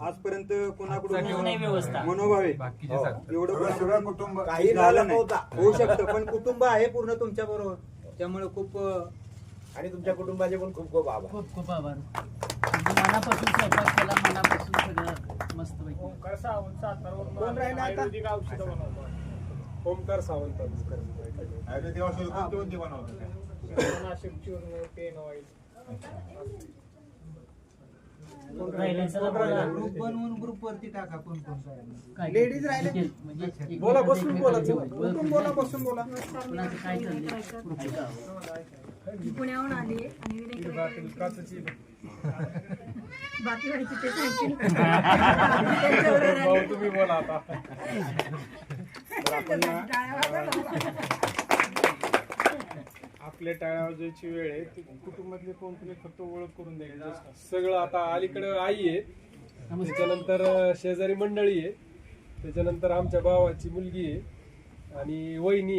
आजपर्यंत कोणाकडून व्यवस्था. मनोभाव. सांगतात. एवढं सगळं कुटुंब काही झालं नाही. होऊ शकतं पण कुटुंब आहे पूर्ण तुमच्या बरोबर. त्यामुळे खूप आणि तुमच्या कुटुंबाचे पण खूप खूप आभार. खूप खूप आभार. मनापासून स्वयंपाक केला मनापासून सगळं मस्त पैकी ओंकार सावंत औषधं आयुर्वेदिक औषध कोणती कोणती बनवतात? नाशिक चूर्ण पेन ऑइल. ग्रुप बनवून ग्रुप वरती टाका कोण कोण काय Ladies राहिले? म्हणजे बोला, बसून बोला. बोल- उठून बोला बसून बोला. कोणाचं काय चाललंय? ऐका. मी पुण्याहून आली आहे आणि काचची बाकी माहिती ते सांगतील त्यांच्याबरोबर आली. भाऊ तुम्ही बोला आता. वाजवा. आपल्या टाळ्या वेळ आहे ती कुटुंबातले कोण तरी फक्त ओळख करून द्यायची सगळं आता अलीकडे आई आहे त्याच्यानंतर शेजारी मंडळी आहे त्याच्यानंतर आमच्या भावाची मुलगी आहे आणि वहिनी